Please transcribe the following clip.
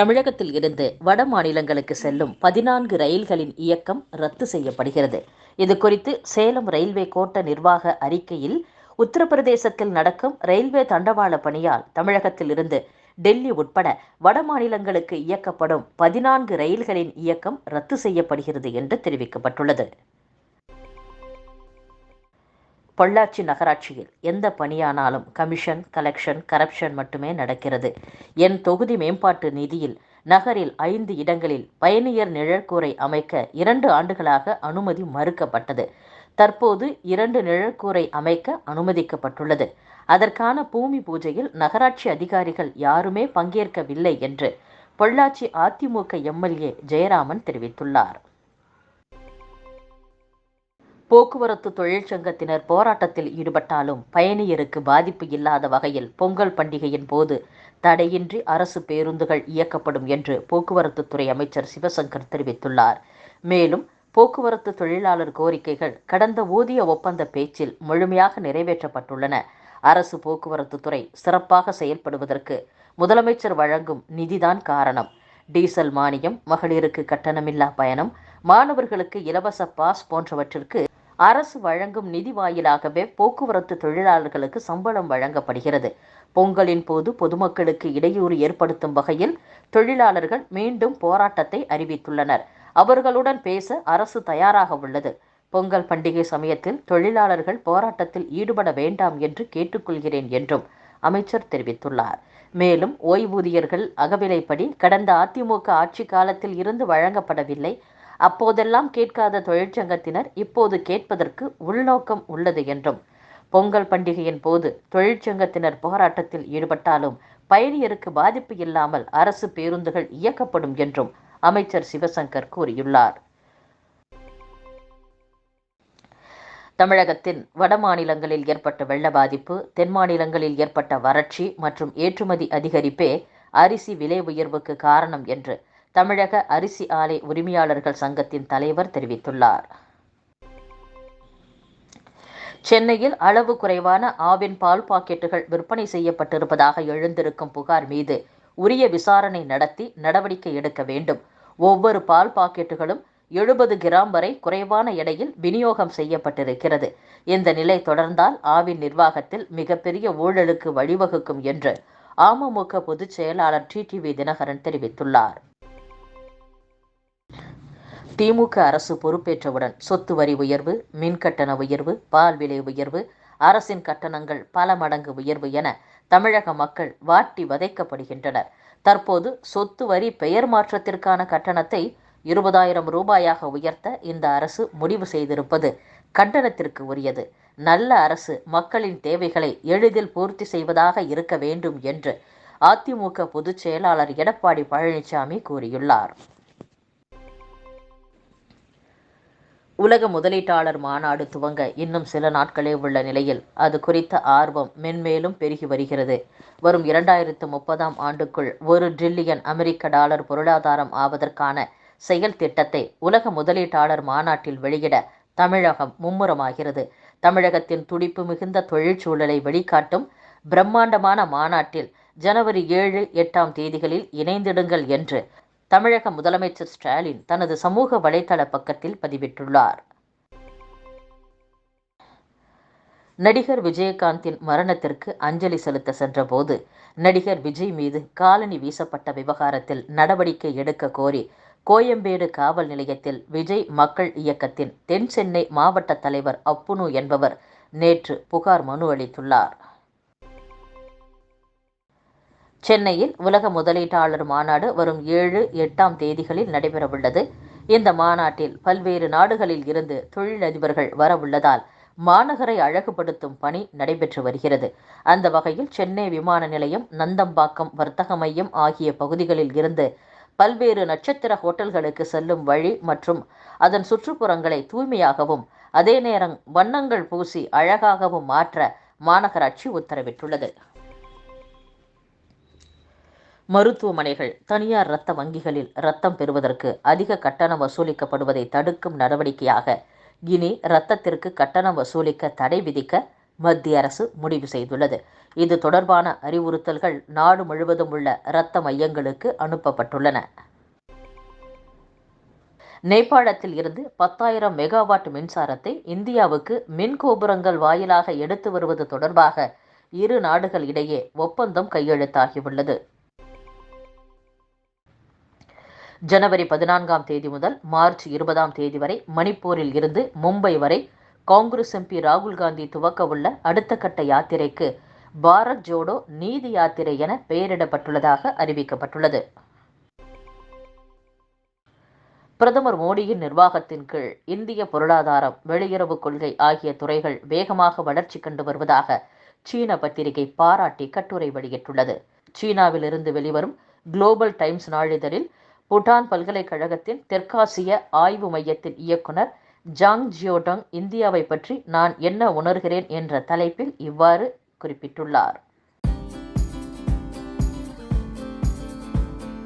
தமிழகத்தில் இருந்து வட மாநிலங்களுக்கு செல்லும் பதினான்கு ரயில்களின் இயக்கம் ரத்து செய்யப்படுகிறது. இது குறித்து சேலம் ரயில்வே கோட்ட நிர்வாக அறிக்கையில் உத்தரப்பிரதேசத்தில் நடக்கும் ரயில்வே தண்டவாள பணியால் தமிழகத்தில் இருந்து டெல்லி உட்பட வட மாநிலங்களுக்கு இயக்கப்படும் பதினான்கு ரயில்களின் இயக்கம் ரத்து செய்யப்படுகிறது என்று தெரிவிக்கப்பட்டுள்ளது. பொள்ளாச்சி நகராட்சியில் எந்த பணியானாலும் கமிஷன் கலெக்ஷன் கரப்ஷன் மட்டுமே நடக்கிறது. என் தொகுதி மேம்பாட்டு நிதியில் நகரில் ஐந்து இடங்களில் பயணியர் நிழற்கூரை அமைக்க இரண்டு ஆண்டுகளாக அனுமதி மறுக்கப்பட்டது. தற்போது இரண்டு நிழற்கூரை அமைக்க அனுமதிக்கப்பட்டுள்ளது. அதற்கான பூமி பூஜையில் நகராட்சி அதிகாரிகள் யாருமே பங்கேற்கவில்லை என்று பொள்ளாச்சி அதிமுக எம்எல்ஏ ஜெயராமன் தெரிவித்துள்ளார். போக்குவரத்து தொழிற்சங்கத்தினர் போராட்டத்தில் ஈடுபட்டாலும் பயணியருக்கு பாதிப்பு இல்லாத வகையில் பொங்கல் பண்டிகையின் போது தடையின்றி அரசு பேருந்துகள் இயக்கப்படும் என்று போக்குவரத்து துறை அமைச்சர் சிவசங்கர் தெரிவித்துள்ளார். மேலும் போக்குவரத்து தொழிலாளர் கோரிக்கைகள் கடந்த ஊதிய ஒப்பந்த பேச்சில் முழுமையாக நிறைவேற்றப்பட்டுள்ளன. அரசு போக்குவரத்து துறை சிறப்பாக செயல்படுவதற்கு முதலமைச்சர் வழங்கும் நிதிதான் காரணம். டீசல் மானியம் மகளிருக்கு கட்டணமில்லா பயணம் மாணவர்களுக்கு இலவச பாஸ் போன்றவற்றிற்கு அரசு வழங்கும் நிதி வாயிலாகவே போக்குவரத்து தொழிலாளர்களுக்கு சம்பளம் வழங்கப்படுகிறது. பொங்கலின் போது பொதுமக்களுக்கு இடையூறு ஏற்படுத்தும் வகையில் தொழிலாளர்கள் மீண்டும் போராட்டத்தை அறிவித்துள்ளனர். அவர்களுடன் பேச அரசு தயாராக உள்ளது. பொங்கல் பண்டிகை சமயத்தில் தொழிலாளர்கள் போராட்டத்தில் ஈடுபட வேண்டாம் என்று கேட்டுக்கொள்கிறேன் என்றும் அமைச்சர் தெரிவித்துள்ளார். மேலும் ஓய்வூதியர்கள் அகவிலைப்படி கடந்த அதிமுக ஆட்சி காலத்தில் இருந்து வழங்கப்படவில்லை. அப்போதெல்லாம் கேட்காத தொழிற்சங்கத்தினர் இப்போது கேட்பதற்கு உள்நோக்கம் உள்ளது என்றும் பொங்கல் பண்டிகையின் போது தொழிற்சங்கத்தினர் போராட்டத்தில் ஈடுபட்டாலும் பயணியருக்கு பாதிப்பு இல்லாமல் அரசு பேருந்துகள் இயக்கப்படும் என்றும் அமைச்சர் சிவசங்கர் கூறியுள்ளார். தமிழகத்தின் வட மாநிலங்களில் ஏற்பட்ட வெள்ள பாதிப்பு தென் மாநிலங்களில் ஏற்பட்ட வறட்சி மற்றும் ஏற்றுமதி அதிகரிப்பே அரிசி விலை உயர்வுக்கு காரணம் என்று தமிழக அரிசி ஆலை உரிமையாளர்கள் சங்கத்தின் தலைவர் தெரிவித்துள்ளார். சென்னையில் அளவு குறைவான ஆவின் பால் பாக்கெட்டுகள் விற்பனை செய்யப்பட்டிருப்பதாக எழுந்திருக்கும் புகார் மீது உரிய விசாரணை நடத்தி நடவடிக்கை எடுக்க வேண்டும். ஒவ்வொரு பால் பாக்கெட்டுகளும் எழுபது கிராம் வரை குறைவான எடையில் விநியோகம் செய்யப்பட்டிருக்கிறது. இந்த நிலை தொடர்ந்தால் ஆவின் நிர்வாகத்தில் மிகப்பெரிய ஊழலுக்கு வழிவகுக்கும் என்று அமமுக பொதுச் செயலாளர் டிடிவி தினகரன் தெரிவித்துள்ளார். திமுக அரசு பொறுப்பேற்றவுடன் சொத்து வரி உயர்வு மின்கட்டண உயர்வு பால் விலை உயர்வு அரசின் கட்டணங்கள் பல மடங்கு உயர்வு என தமிழக மக்கள் வாட்டி வதைக்கப்படுகின்றனர். தற்போது சொத்து வரி பெயர் மாற்றத்திற்கான கட்டணத்தை இருபதாயிரம் ரூபாயாக உயர்த்த இந்த அரசு முடிவு செய்திருப்பது கண்டனத்திற்கு உரியது. நல்ல அரசு மக்களின் தேவைகளை எளிதில் பூர்த்தி செய்வதாக இருக்க வேண்டும் என்று அதிமுக பொதுச் செயலாளர் எடப்பாடி பழனிசாமி கூறியுள்ளார். உலக முதலீட்டாளர் மாநாடு துவங்க இன்னும் சில நாட்களே உள்ள நிலையில் அது குறித்த ஆர்வம் மென்மேலும் பெருகி வருகிறது. வரும் இரண்டாயிரத்து முப்பதாம் ஆண்டுக்குள் ஒரு டிரில்லியன் அமெரிக்க டாலர் பொருளாதாரம் ஆவதற்கான செயல் திட்டத்தை உலக முதலீட்டாளர் மாநாட்டில் வெளியிட தமிழகம் மும்முரமாகிறது. தமிழகத்தின் துடிப்பு மிகுந்த தொழிற்சூழலை வெளிக்காட்டும் பிரம்மாண்டமான மாநாட்டில் ஜனவரி ஏழு எட்டாம் தேதிகளில் இணைந்திடுங்கள் என்று தமிழக முதலமைச்சர் ஸ்டாலின் தனது சமூக வலைதள பக்கத்தில் பதிவிட்டுள்ளார். நடிகர் விஜயகாந்தின் மரணத்திற்கு அஞ்சலி செலுத்த சென்றபோது நடிகர் விஜய் மீது காலனி வீசப்பட்ட விவகாரத்தில் நடவடிக்கை எடுக்க கோரி கோயம்பேடு காவல் நிலையத்தில் விஜய் மக்கள் இயக்கத்தின் தென் சென்னை மாவட்ட தலைவர் அப்புனு என்பவர் நேற்று புகார் மனு அளித்துள்ளார். சென்னையில் உலக முதலீட்டாளர் மாநாடு வரும் ஏழு எட்டாம் தேதிகளில் நடைபெறவுள்ளது. இந்த மாநாட்டில் பல்வேறு நாடுகளில் இருந்து தொழிலதிபர்கள் வரவுள்ளதால் மாநகரை அழகுபடுத்தும் பணி நடைபெற்று வருகிறது. அந்த வகையில் சென்னை விமான நிலையம் நந்தம்பாக்கம் வர்த்தக மையம் ஆகிய பகுதிகளில் இருந்து பல்வேறு நட்சத்திர ஹோட்டல்களுக்கு செல்லும் வழி மற்றும் அதன் சுற்றுப்புறங்களை தூய்மையாகவும் அதே நேரம் வண்ணங்கள் பூசி அழகாகவும் மாற்ற மாநகராட்சி உத்தரவிட்டுள்ளது. மருத்துவமனைகள் தனியார் இரத்த வங்கிகளில் இரத்தம் பெறுவதற்கு அதிக கட்டணம் வசூலிக்கப்படுவதை தடுக்கும் நடவடிக்கையாக இனி இரத்தத்திற்கு கட்டணம் வசூலிக்க தடை விதிக்க மத்திய அரசு முடிவு செய்துள்ளது. இது தொடர்பான அறிவுறுத்தல்கள் நாடு முழுவதும் உள்ள இரத்த மையங்களுக்கு அனுப்பப்பட்டுள்ளன. நேபாளத்தில் இருந்து பத்தாயிரம் மெகாவாட் மின்சாரத்தை இந்தியாவுக்கு மின் கோபுரங்கள் வாயிலாக எடுத்து வருவது தொடர்பாக இரு நாடுகள் இடையே ஒப்பந்தம் கையெழுத்தாகியுள்ளது. ஜனவரி பதினான்காம் தேதி முதல் மார்ச் இருபதாம் தேதி வரை மணிப்பூரில் இருந்து மும்பை வரை காங்கிரஸ் எம்பி ராகுல் காந்தி துவக்கவுள்ள அடுத்த கட்ட யாத்திரைக்கு பாரத் ஜோடோ நீதி யாத்திரை என பெயரிடப்பட்டுள்ளதாக அறிவிக்கப்பட்டுள்ளது. பிரதமர் மோடியின் நிர்வாகத்தின் கீழ் இந்திய பொருளாதாரம் வெளியுறவு கொள்கை ஆகிய துறைகள் வேகமாக வளர்ச்சி கண்டு வருவதாக சீன பத்திரிகை பாராட்டி கட்டுரை வெளியிட்டுள்ளது. சீனாவிலிருந்து வெளிவரும் குளோபல் டைம்ஸ் நாளிதழில் பூட்டான் பல்கலைக்கழகத்தின் தெற்காசிய ஆய்வு மையத்தின் இயக்குனர் ஜாங் ஜியோடங் இந்தியாவை பற்றி நான் என்ன உணர்கிறேன் என்ற தலைப்பில் இவ்வாறு குறிப்பிட்டுள்ளார்.